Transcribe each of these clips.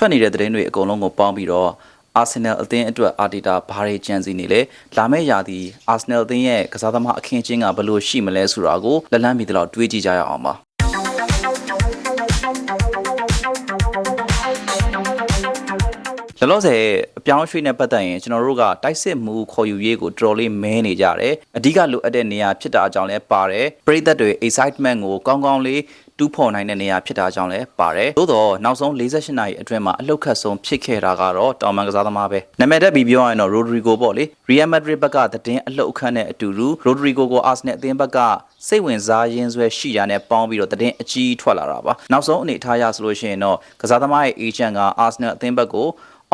ထွက်နေတဲ့သတင်းတွေအကုန်လုံးကိုပေါင်းပြီးတော့အာဆင်နယ်အသင်းအတွက်အာတီတာဘာတွေကြံစီနေလဲလာမယ့်ရာသီအာဆင်နယ်အသင်းရဲ့ကစားသမားအခင်းချင်းကဘယ်လိုရှိမလဲဆိုတာကိုလက်လန်းမီတလောက်တွေးကြည့်ကြရအောင်ပါ လောလောဆယ်အပြောင်းအရွှေ့နဲ့ပတ်သက်ရင်ကျွန်တော်တို့ကတိုက်စစ်မှုခေါ်ယူရေးကိုတော်တော်လေးမဲနေကြတယ်အဓိကလိုအပ်တဲ့နေရာဖြစ်တာအကြောင်းလည်းပါတယ်ပရိသတ်တွေ excitement ကိုကောင်းကောင်းလေးတူးဖော်နိုင်တဲ့နေရာဖြစ်တာကြောင့်လည်းပါတယ်သို့တော့နောက်ဆုံး48နာရီအတွင်းမှာအလုတ်ခတ်ဆုံးဖြစ်ခဲ့တာကတော့တောင်မန်ကစားသမားပဲနာမည်တက်ပြီးပြောရရင်တော့ Rodrigo ပေါ့လေ Real Madrid ဘက်ကသတင်းအလှုပ်အခန့်နဲ့အတူတူ Rodrigo ကို Arsenal အသင်းဘက်ကစိတ်ဝင်စားရင်းဆွဲရှိတာနဲ့ပေါင်းပြီးတော့သတင်းအကြီးထွက်လာတာပါနောက်ဆုံးအနေထားရဆိုလို့ရှိရင်တော့ကစားသမားရဲ့ agent က Arsenal အသင်းဘက်ကို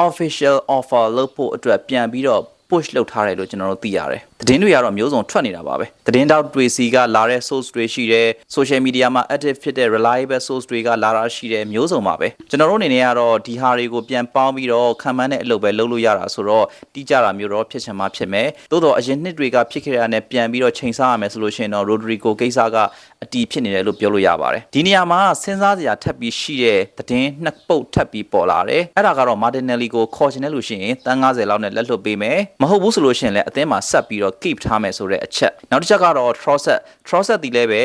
official offer လုပ်ဖို့အတွက်ပြန်ပြီးတော့ push လုပ်ထားတယ်လို့ကျွန်တော်တို့သိရတယ်။သတင်းတွေကတော့မျိုးစုံထွက်နေတာပါပဲ။သတင်းတောက်တွေစီကလာတဲ့ source တွေရှိတယ်။ social media မှာ active ဖြစ်တဲ့ reliable source တွေကလာတာရှိတယ်မျိုးစုံပါပဲ။ကျွန်တော်တို့အနေနဲ့ကတော့ဒီဟာတွေကိုပြန်ပေါင်းပြီးတော့ခံမှန်းတဲ့အလုပ်ပဲလုပ်လို့ရတာဆိုတော့တိကျတာမျိုးတော့ဖြစ်ချင်မှဖြစ်မယ်။သို့တော့အရင်နှစ်တွေကဖြစ်ခဲ့တာနဲ့ပြန်ပြီးတော့ချိန်ဆရမယ်ဆိုလို့ရှိရင်တော့ Rodrigo ကိစ္စကအတီးဖြစ်နေတယ်လို့ပြောလို့ရပါတယ်။ဒီနေရာမှာစဉ်းစားစရာထပ်ပြီးရှိတဲ့သတင်းနှစ်ပုတ်ထပ်ပြီးပေါ်လာတယ်။အဲ့ဒါကတော့ Martinelli ကိုခေါ်ချင်တယ်လို့ရှိရင်တန်း90လောက်နဲ့လက်လွတ်ပေးမယ်။မဟုတ်ဘူးဆိုလို့ရှိရင်လည်းအသင်းမှာဆက်ပြီးတော့ keep ထားမယ်ဆိုတဲ့အချက်။နောက်တစ်ချက်ကတော့ Trossard Trossard ဒီလည်းပဲ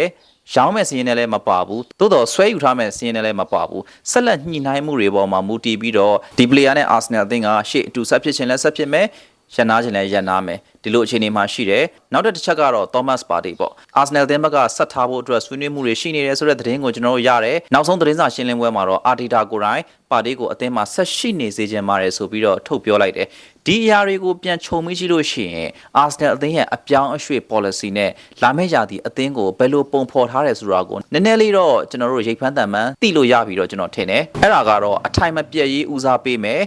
ရောင်းမဲ့စီးရင်လည်းမပါဘူးသို့တော့ဆွဲယူထားမဲ့စီးရင်လည်းမပါဘူးဆက်လက်ညှိနှိုင်းမှုတွေပေါ်မှာမူတည်ပြီးတော့ဒီ player နဲ့ Arsenal အသင်းကရှေ့အတူဆက်ဖြစ်ခြင်းလည်းဆက်ဖြစ်မယ် ရန်နာခြင်းလည်းရန်နာမယ်ဒီလိုအခြေအနေမှာရှိတယ်နောက်တစ်ချက်ကတော့ Thomas Partey ပေါ့ Arsenal အသင်းဘက်ကဆက်ထားဖို့အတွက်ဆွေးနွေးမှုတွေရှိနေတယ်ဆိုတဲ့သတင်းကိုကျွန်တော်တို့ရတယ်နောက်ဆုံးသတင်းစာရှင်းလင်းပွဲမှာတော့ Arteta ကိုယ်တိုင် Partey ကိုအသင်းမှာဆက်ရှိနေစေချင်ပါတယ်ဆိုပြီးတော့ထုတ်ပြောလိုက်တယ်ဒီအရာတွေကိုပြန်ခြုံမိကြည့်လို့ရှိရင် Arsenal အသင်းရဲ့အပြောင်းအရွှေ့ policy နဲ့လာမယ့်ရာသီအသင်းကိုဘယ်လိုပုံဖော်ထားတယ်ဆိုတာကိုနည်းနည်းလေးတော့ကျွန်တော်တို့ရိတ်ဖမ်းတန်မှန်သိလို့ရပြီတော့ကျွန်တော်ထင်တယ်အဲ့ဒါကတော့အထိုင်မပြည့်ရေးဦးစားပေးမယ်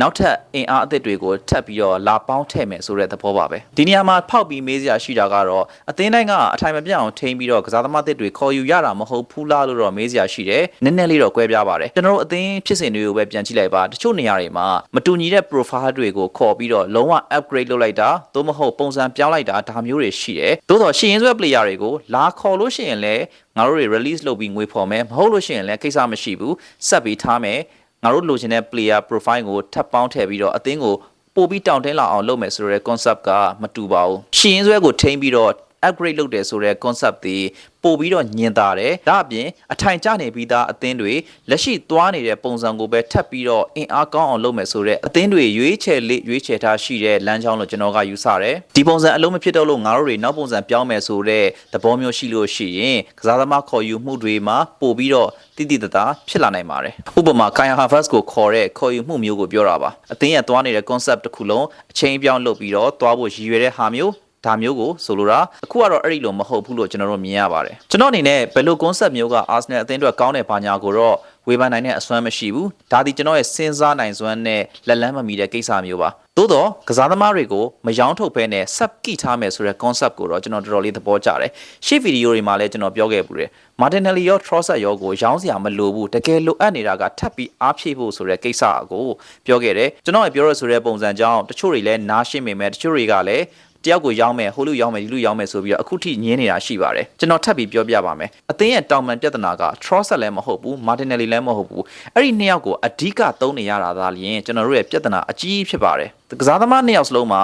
နောက်ထပ်အင်အားအသစ်တွေကိုထပ်ပြီးတော့လာပေါင်းထည့်မယ်ဆိုတဲ့သဘောပါပဲဒီနေရာမှာဖောက်ပြီးမေးစရာရှိတာကတော့အသင်းတိုင်းကအထိုင်မပြတ်အောင်ထိန်းပြီးတော့ကစားသမားအသစ်တွေခေါ်ယူရတာမဟုတ်ဘူးလားလို့တော့မေးစရာရှိတယ်နည်းနည်းလေးတော့ကွဲပြားပါတယ်ကျွန်တော်တို့အသင်းဖြစ်စဉ်တွေကိုပဲပြန်ကြည့်လိုက်ပါတချို့နေရာတွေမှာမတူညီတဲ့ profile တွေကိုခေါ်ပြီးတော့လုံးဝ upgrade လုပ်လိုက်တာသို့မဟုတ်ပုံစံပြောင်းလိုက်တာဒါမျိုးတွေရှိတယ်သို့တော့ရှင်းရင်းဆွဲ player တွေကိုလာခေါ်လို့ရှိရင်လည်းငါတို့တွေ release လုပ်ပြီးငွေဖော်မယ်မဟုတ်လို့ရှိရင်လည်းကိစ္စမရှိဘူးဆက်ပြီးထားမယ် ငါတို့လိုချင်တဲ့ player profile ကိုထပ်ပေါင်းထည့်ပြီးတော့အသင်းကိုပို့ပြီးတောင်းတင်းလာအောင်လုပ်မယ်ဆိုတဲ့ concept ကမတူပါဘူး။ရှင်းရင်းဆွဲကိုထိန်းပြီးတော့ upgrade လုပ်တယ်ဆိုတဲ့ concept ဒီပို့ပြီးတော့ညင်တာတယ်။ဒါအပြင်အထိုင်ကျနေပြီးသားအသင်းတွေလက်ရှိသွားနေတဲ့ပုံစံကိုပဲထပ်ပြီးတော့အင်အားကောင်းအောင်လုပ်မယ်ဆိုတဲ့အသင်းတွေရွေးချယ်လေးရွေးချယ်ထားရှိတဲ့လမ်းကြောင်းလို့ကျွန်တော်ကယူဆတယ်။ဒီပုံစံအလုံးမဖြစ်တော့လို့ငါတို့တွေနောက်ပုံစံပြောင်းမယ်ဆိုတဲ့သဘောမျိုးရှိလို့ရှိရင်ကစားသမားခေါ်ယူမှုတွေမှာပို့ပြီးတော့တိတိတသားဖြစ်လာနိုင်ပါတယ်။ဥပမာ Kaya Havertz ကိုခေါ်တဲ့ခေါ်ယူမှုမျိုးကိုပြောတာပါ။အသင်းရဲ့သွားနေတဲ့ concept တစ်ခုလုံးအချိန်ပြောင်းလုပ်ပြီးတော့သွားဖို့ရည်ရွယ်တဲ့ဟာမျိုး ဒါမျိုးကိုဆိုလိုတာအခုကတော့အဲ့ဒီလိုမဟုတ်ဘူးလို့ကျွန်တော်တို့မြင်ရပါတယ်ကျွန်တော်အနေနဲ့ဘယ်လို concept မျိုးက Arsenal အသင်းအတွက်ကောင်းတဲ့ဘာညာကိုတော့ဝေဖန်နိုင်တဲ့အစွမ်းမရှိဘူးဒါဒီကျွန်တော်ရဲ့စဉ်းစားနိုင်စွမ်းနဲ့လက်လန်းမမီတဲ့ကိစ္စမျိုးပါသို့တော့ကစားသမားတွေကိုမယောင်းထုတ်ဖဲနဲ့ဆက်ကိထားမယ်ဆိုတဲ့ concept ကိုတော့ကျွန်တော်တော်တော်လေးသဘောကျတယ်ရှေ့ဗီဒီယိုတွေမှာလည်းကျွန်တော်ပြောခဲ့ပူတယ် Martinelli ရော Trossard ရောကိုရောင်းစရာမလိုဘူးတကယ်လိုအပ်နေတာကထပ်ပြီးအားဖြည့်ဖို့ဆိုတဲ့ကိစ္စကိုပြောခဲ့တယ်ကျွန်တော်ပြောရဆိုတဲ့ပုံစံကြောင့်တချို့တွေလည်းနားရှင်းမိမယ်တချို့တွေကလည်း တယောက်ကိုရောင်းမယ်ဟိုလူရောင်းမယ်ဒီလူရောင်းမယ်ဆိုပြီးတော့အခုထိညင်းနေတာရှိပါတယ်ကျွန်တော်ထပ်ပြီးပြောပြပါမယ်အသင်းရဲ့တောင်ပန်ပြဿနာက Trossard လည်းမဟုတ်ဘူး Martinelli လည်းမဟုတ်ဘူးအဲ့ဒီနှစ်ယောက်ကိုအဓိကသုံးနေရတာသာလျှင်ကျွန်တော်တို့ရဲ့ပြဿနာအကြီးဖြစ်ပါတယ်ကစားသမားနှစ်ယောက်စလုံးမှာ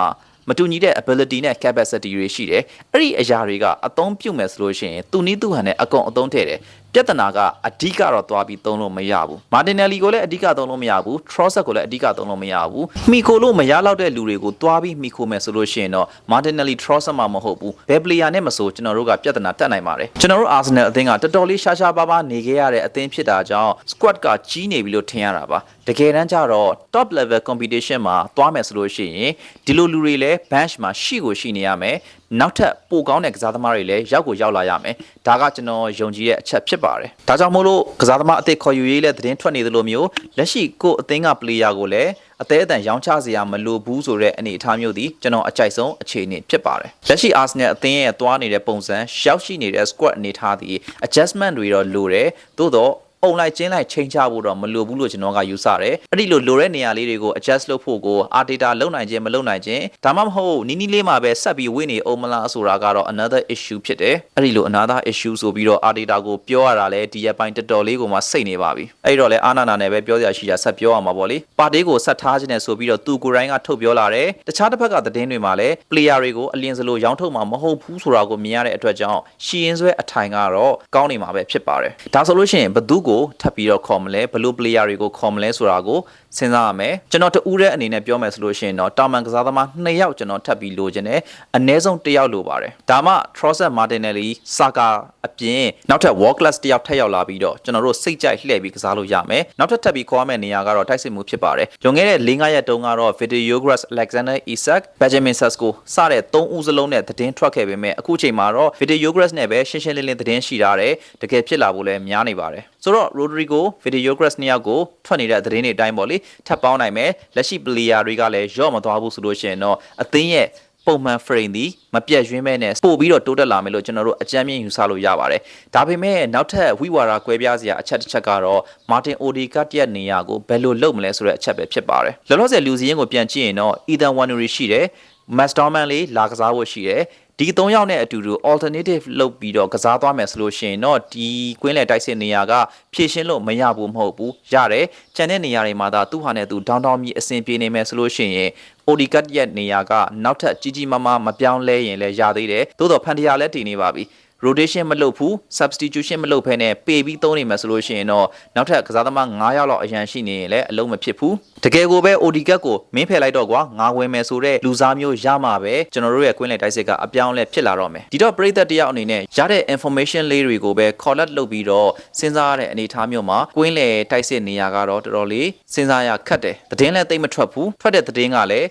မတူညီတဲ့ ability နဲ့ capacity တွေရှိတယ်အဲ့ဒီအရာတွေကအသုံးပြုမယ်ဆိုလို့ရှိရင်သူနည်းသူဟန်နဲ့အကုန်အသုံးထည့်တယ် ပြဿနာကအဓိကတော့သွားပြီးသုံးလို့မရဘူးမာတင်နယ်လီကိုလည်းအဓိကသုံးလို့မရဘူးထရော့ဆက်ကိုလည်းအဓိကသုံးလို့မရဘူးမီခိုလို့မရတော့တဲ့လူတွေကိုသွားပြီးမီခိုမယ်ဆိုလို့ရှိရင်တော့မာတင်နယ်လီထရော့ဆက်မှမဟုတ်ဘူးဘယ်ပလေယာနဲ့မဆိုကျွန်တော်တို့ကပြဿနာတက်နိုင်ပါတယ်ကျွန်တော်တို့အာဆင်နယ်အသင်းကတော်တော်လေးရှားရှားပါးပါးနေခဲ့ရတဲ့အသင်းဖြစ်တာကြောင့် squad ကကြီးနေပြီလို့ထင်ရတာပါတကယ်တမ်းကျတော့ top level competition မှာသွားမယ်ဆိုလို့ရှိရင်ဒီလိုလူတွေလည်း bench မှာရှိကိုရှိနေရမယ်နောက်ထပ်ပိုကောင်းတဲ့ကစားသမားတွေလည်းရောက်ကိုရောက်လာရမယ်ဒါကကျွန်တော်ယုံကြည်တဲ့အချက်ဖြစ်ပါတယ်ဒါကြောင့်မို့လို့ကစားသမားအသစ်ခေါ်ယူရေးလည်းသတင်းထွက်နေသလိုမျိုးလက်ရှိကိုအသင်းက player ကိုလည်းအသေးအတန်ရောင်းချစရာမလိုဘူးဆိုတဲ့အနေအထားမျိုးဒီကျွန်တော်အကြိုက်ဆုံးအခြေအနေဖြစ်ပါတယ်လက်ရှိ Arsenal အသင်းရဲ့သွားနေတဲ့ပုံစံရောက်ရှိနေတဲ့ squad အနေအထားဒီ adjustment တွေတော့လိုတယ်သို့တော့ အုံလိုက်ချင်းလိုက်ချိန်ချဖို့တော့မလိုဘူးလို့ကျွန်တော်ကယူဆတယ်အဲ့ဒီလိုလိုတဲ့နေရာလေးတွေကို adjust လုပ်ဖို့ကို Arteta လုံနိုင်ခြင်းမလုံနိုင်ခြင်းဒါမှမဟုတ်နီးနီးလေးမှာပဲဆက်ပြီးဝိနေအောင်မလားဆိုတာကတော့ another issue ဖြစ်တယ်အဲ့ဒီလို another issue ဆိုပြီးတော့ Arteta ကိုပြောရတာလဲဒီရက်ပိုင်းတော်တော်လေးကိုမှစိတ်နေပါပြီအဲ့တော့လဲအာနာနာနဲ့ပဲပြောစရာရှိတာဆက်ပြောရမှာပေါ့လေပါတီကိုဆက်ထားခြင်းနဲ့ဆိုပြီးတော့သူကိုယ်တိုင်ကထုတ်ပြောလာတယ်တခြားတစ်ဖက်ကသတင်းတွေမှာလဲ player တွေကိုအလင်းစလိုရောင်းထုတ်မှာမဟုတ်ဘူးဆိုတာကိုမြင်ရတဲ့အတွက်ကြောင့်ရှီရင်ဆွဲအထိုင်ကတော့ကောင်းနေမှာပဲဖြစ်ပါတယ်ဒါဆိုလို့ရှိရင်ဘသူကိုထပ်ပြီးတော့ခေါ်မလဲဘလို့ player တွေကိုခေါ်မလဲဆိုတာကိုစဉ်းစားရမယ်ကျွန်တော်တူးတဲ့အနေနဲ့ပြောမယ်ဆိုလို့ရှိရင်တော့တာမန်ကစားသမား2ယောက်ကျွန်တော်ထပ်ပြီးလိုချင်တယ်အနည်းဆုံး1ယောက်လိုပါတယ်ဒါမှ Trossard Martinelli Saka အပြင်နောက်ထပ် world class တစ်ယောက်ထပ်ရောက်လာပြီးတော့ကျွန်တော်တို့စိတ်ကြိုက်လှည့်ပြီးကစားလို့ရမယ်နောက်ထပ်ထပ်ပြီးခေါ်ရမယ့်နေရာကတော့တိုက်စစ်မှုဖြစ်ပါတယ်လွန်ခဲ့တဲ့၄-၅ရက်တုန်းကတော့ Videogras Alexander Isak Benjamin Sesko စတဲ့3ဦးစလုံးနဲ့သတင်းထွက်ခဲ့ပေမဲ့အခုချိန်မှာတော့ Videogras နဲ့ပဲရှင်းရှင်းလင်းလင်းသတင်းရှိထားတယ်တကယ်ဖြစ်လာဖို့လည်းများနေပါတယ်ဆိုတော့ Rodrigo Videogras နှစ်ယောက်ကိုထွက်နေတဲ့သတင်းတွေအတိုင်းပေါ့လေထပ်ပေါင်းနိုင်မယ်လက်ရှိ player တွေကလည်းရော့မသွားဘူးဆိုလို့ရှိရင်တော့အသင်းရဲ့ပုံမှန် frame ဒီမပြတ်ရွှင်းမဲနဲ့ပို့ပြီးတော့တိုးတက်လာမယ်လို့ကျွန်တော်တို့အကြမ်းမြင်ယူဆလို့ရပါတယ်။ဒါပေမဲ့နောက်ထပ်ဝိဝါဒကွဲပြားစရာအချက်တစ်ချက်ကတော့မာတင်အိုဒီကတ်ရဲ့နေရာကိုဘယ်လိုလုပ်မလဲဆိုတဲ့အချက်ပဲဖြစ်ပါတယ်။လောလောဆယ်လူစည်းရင်းကိုပြန်ကြည့်ရင်တော့ Ethan Wanuri ရှိတယ်။ Masterman လေးလာကစားဖို့ရှိတယ်။ ဒီ၃ယောက်နဲ့အတူတူ alternative လုပ်ပြီးတော့ကစားသွားမယ်ဆိုလို့ရှိရင်တော့ဒီကွင်းလယ်တိုက်စစ်နေရာကဖြည့်ရှင်းလို့မရဘူးမဟုတ်ဘူးရတယ်ကျန်တဲ့နေရာတွေမှာသာသူ့ဟာနဲ့သူဒေါင်းဒေါင်းမြည်အဆင်ပြေနေမယ်ဆိုလို့ရှိရင် OD cut ရဲ့နေရာကနောက်ထပ်ကြီးကြီးမားမားမပြောင်းလဲရင်လည်းရသေးတယ်သို့တော့ဖန်တရာလည်းတည်နေပါပြီ rotation မလုပ်ဘူး substitution မလုပ်ဘဲနဲ့ပေပြီးသုံးနေမှာဆိုလို့ရှိရင်တော့နောက်ထပ်ကစားသမား9ယောက်လောက်အရန်ရှိနေရင်လည်းအလုံးမဖြစ်ဘူးတကယ်ကိုပဲ OD cut ကိုမင်းဖယ်လိုက်တော့ကွာငါဝင်မယ်ဆိုတဲ့လူစားမျိုးရမှာပဲကျွန်တော်တို့ရဲ့ကွင်းလယ်တိုက်စစ်ကအပြောင်းလဲဖြစ်လာတော့မယ်ဒီတော့ပရိသတ်တယောက်အနေနဲ့ရတဲ့ information လေးတွေကိုပဲ collect လုပ်ပြီးတော့စဉ်းစားရတဲ့အနေအထားမျိုးမှာကွင်းလယ်တိုက်စစ်နေရာကတော့တော်တော်လေးစဉ်းစားရခက်တယ်သတင်းလည်းသိမ့်မထွက်ဘူးထွက်တဲ့သတင်းကလည်း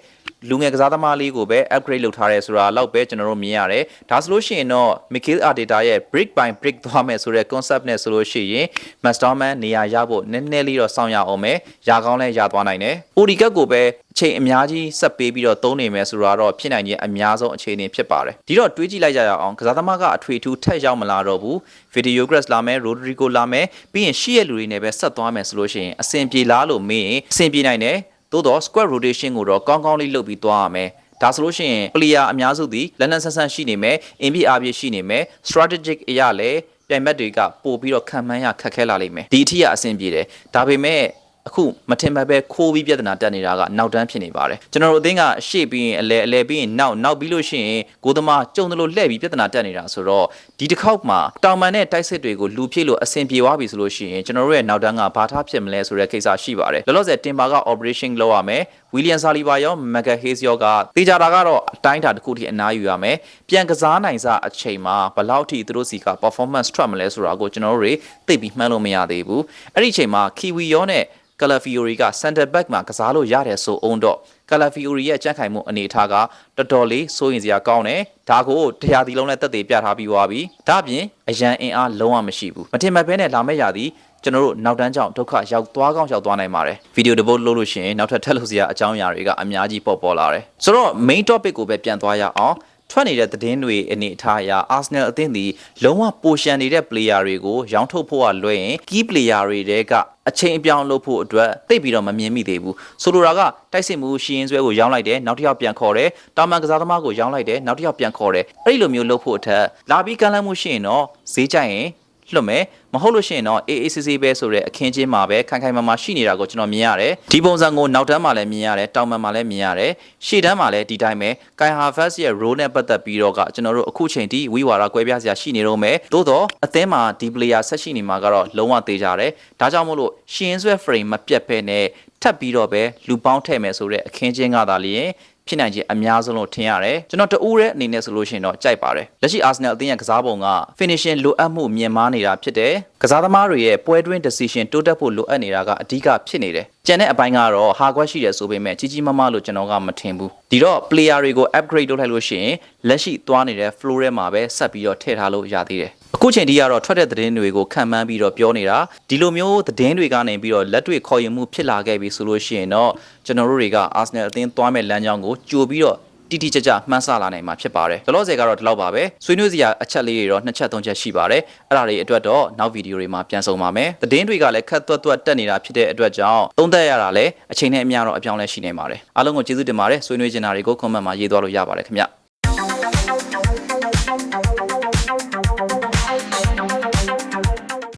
လူငယ်ကစားသမားလေးကိုပဲ upgrade လုပ်ထားရဲဆိုတာလောက်ပဲကျွန်တော်တို့မြင်ရတယ်။ဒါဆိုလို့ရှိရင်တော့ Mikel Arteta ရဲ့ brick by brick သွားမယ်ဆိုတဲ့ concept နဲ့ဆိုလို့ရှိရင် Masterman နေရာရဖို့နည်းနည်းလေးတော့စောင့်ရအောင်မယ်။ရာကောင်းလဲရသွားနိုင်တယ်။ OD ကတ်ကိုပဲအချိန်အများကြီးဆက်ပေးပြီးတော့သုံးနေမယ်ဆိုတာတော့ဖြစ်နိုင်ခြင်းအများဆုံးအခြေအနေဖြစ်ပါတယ်။ဒီတော့တွေးကြည့်လိုက်ကြရအောင်ကစားသမားကအထွေထူးထက်ရောက်မလာတော့ဘူး။ Videogras လာမယ် Rodrigo လာမယ်ပြီးရင်ရှိရလူတွေနဲ့ပဲဆက်သွားမယ်ဆိုလို့ရှိရင်အဆင်ပြေလားလို့မေးရင်အဆင်ပြေနိုင်တယ်။ သို့တော့ square rotation ကိုတော့ကောင်းကောင်းလေးလုပ်ပြီးသွားရမယ်။ဒါဆိုလို့ရှိရင် player အများစုသည်လက်နက်ဆန်းဆန်းရှိနေမယ်အင်ပီအားပြည့်ရှိနေမယ် strategic အရာလည်းပြိုင်ဘက်တွေကပို့ပြီးတော့ခံမှန်းရခက်ခဲလာလိမ့်မယ်ဒီအထိကအဆင်ပြေတယ်ဒါပေမဲ့ အခုမထင်မှတ်ပဲခိုးပြီးပြဿနာတက်နေတာကနောက်တန်းဖြစ်နေပါတယ်ကျွန်တော်တို့အသင်းကအရှိပြီးရင်အလဲအလဲပြီးရင်နောက်နောက်ပြီးလို့ရှိရင်ကိုသမားကြုံတယ်လို့လှည့်ပြီးပြဿနာတက်နေတာဆိုတော့ဒီတစ်ခေါက်မှာတောင်ပန်တဲ့တိုက်စစ်တွေကိုလူဖြည့်လို့အဆင်ပြေသွားပြီဆိုလို့ရှိရင်ကျွန်တော်တို့ရဲ့နောက်တန်းကဘာထားဖြစ်မလဲဆိုတဲ့ကိစ္စရှိပါတယ်လောလောဆယ်တင်ပါက operation လုပ်ရမယ်ဝီလီယံဆာလီဘာရောမက်ဂဟေးစ်ရောကတေချာတာကတော့အတိုင်းတာတစ်ခုထိအနားယူရမယ်ပြန်ကစားနိုင်စားအချိန်မှာဘယ်လောက်ထိသူတို့စီက performance ထွက်မလဲဆိုတာကိုကျွန်တော်တို့တွေသိပြီးမှန်းလို့မရသေးဘူးအဲ့ဒီအချိန်မှာ Kiwi ရောနဲ့ Calafiori က center back မှာကစားလို့ရတယ်ဆိုအောင်တော့ Calafiori ရဲ့ကြန့်ခိုင်မှုအနေအထားကတော်တော်လေးစိုးရင်စရာကောင်းတယ်ဒါကိုတရားဒီလုံးနဲ့တက်သေးပြထားပြီးသွားပြီဒါအပြင်အရန်အင်အားလုံးဝမရှိဘူးမထင်မှတ်ဘဲနဲ့လာမယ့်ရာသီ ကျွန်တော်တို့နောက်တန်းကြောင့်ဒုက္ခရောက်သွားကောင်းရောက်သွားနိုင်ပါတယ်ဗီဒီယိုတစ်ပုတ်လုပ်လို့ရှိရင်နောက်ထပ်ထပ်လို့စရာအကြောင်းအရာတွေကအများကြီးပေါ်ပေါ်လာတယ်ဆိုတော့ main topic ကိုပဲပြန်သွားရအောင်ထွက်နေတဲ့သတင်းတွေအနေအထားအရ Arsenal အသင်းဒီလုံးဝပိုရှန်နေတဲ့ player တွေကိုရောင်းထုတ်ဖို့ကလွှဲရင် key player တွေတဲကအချိန်အပြောင်းလုပ်ဖို့အတွက်သိပ်ပြီးတော့မမြင်မိသေးဘူးဆိုလိုတာကတိုက်စစ်မှုရှီရင်ဆွဲကိုရောင်းလိုက်တယ်နောက်တစ်ယောက်ပြန်ခေါ်တယ်တာမန်ကစားသမားကိုရောင်းလိုက်တယ်နောက်တစ်ယောက်ပြန်ခေါ်တယ်အဲ့ဒီလိုမျိုးလုပ်ဖို့အထက်လာပြီးကမ်းလှမ်းမှုရှိရင်တော့ဈေးကြိုက်ရင် လွတ်မယ်မဟုတ်လို့ရှိရင်တော့ AACC ပဲဆိုတဲ့အခင်းချင်းမှာပဲခိုင်ခိုင်မာမာရှိနေတာကိုကျွန်တော်မြင်ရတယ်ဒီပုံစံကိုနောက်တန်းမှာလည်းမြင်ရတယ်တောင်ပံမှာလည်းမြင်ရတယ်ရှေ့တန်းမှာလည်းဒီတိုင်းပဲကိုင်ဟာဖက်စ်ရဲ့ role နဲ့ပတ်သက်ပြီးတော့ကကျွန်တော်တို့အခုချိန်ထိဝိဝါဒကွဲပြားစရာရှိနေတော့မယ်သို့တော့အသင်းမှာဒီ player ဆက်ရှိနေမှာကတော့လုံးဝသေးကြတယ်ဒါကြောင့်မို့လို့ရှင်းဆွဲ frame မပြတ်ဖဲနဲ့ထပ်ပြီးတော့ပဲလူပေါင်းထည့်မယ်ဆိုတဲ့အခင်းချင်းကသာလျင် ဖြစ်နိုင်ခြင်းအများဆုံးလို့ထင်ရတယ်ကျွန်တော်တူးတဲ့အနေနဲ့ဆိုလို့ရှိရင်တော့ကြိုက်ပါတယ်လက်ရှိ Arsenal အသင်းရဲ့ကစားပုံက finishing လိုအပ်မှုမြင်မာနေတာဖြစ်တယ်ကစားသမားတွေရဲ့ပွဲတွင်း decision တိုးတက်ဖို့လိုအပ်နေတာကအဓိကဖြစ်နေတယ် ကျန်တဲ့အပိုင်းကတော့ဟာကွက်ရှိတယ်ဆိုပေမဲ့ကြီးကြီးမားမားလို့ကျွန်တော်ကမထင်ဘူးဒီတော့ player တွေကို upgrade လုပ်လိုက်လို့ရှိရင်လက်ရှိသွားနေတဲ့ flow ထဲမှာပဲဆက်ပြီးတော့ထည့်ထားလို့ရသေးတယ်အခုချိန်ထိကတော့ထွက်တဲ့သတင်းတွေကိုခံမှန်းပြီးတော့ပြောနေတာဒီလိုမျိုးသတင်းတွေကနေပြီးတော့လက်တွေ့ခေါ်ယူမှုဖြစ်လာခဲ့ပြီဆိုလို့ရှိရင်တော့ကျွန်တော်တို့တွေက Arsenal အသင်းသွားမဲ့လမ်းကြောင်းကိုကြိုပြီးတော့ တိတိကျကျမှန်းဆလာနိုင်မှာဖြစ်ပါတယ်လောလောဆယ်ကတော့ဒီလောက်ပါပဲဆွေးနွေးစရာအချက်လေးတွေတော့နှစ်ချက်သုံးချက်ရှိပါတယ်အဲ့ဒါတွေအတွက်တော့နောက်ဗီဒီယိုတွေမှာပြန်ဆောင်ပါမယ်သတင်းတွေကလည်းခက်သွက်သွက်တက်နေတာဖြစ်တဲ့အတွက်ကြောင့်သုံးသပ်ရတာလည်းအချိန်နဲ့အမျှတော့အပြောင်းလဲရှိနေပါတယ်အားလုံးကိုကျေးဇူးတင်ပါတယ်ဆွေးနွေးချင်တာတွေကို comment မှာရေးသွားလို့ရပါတယ်ခင်ဗျ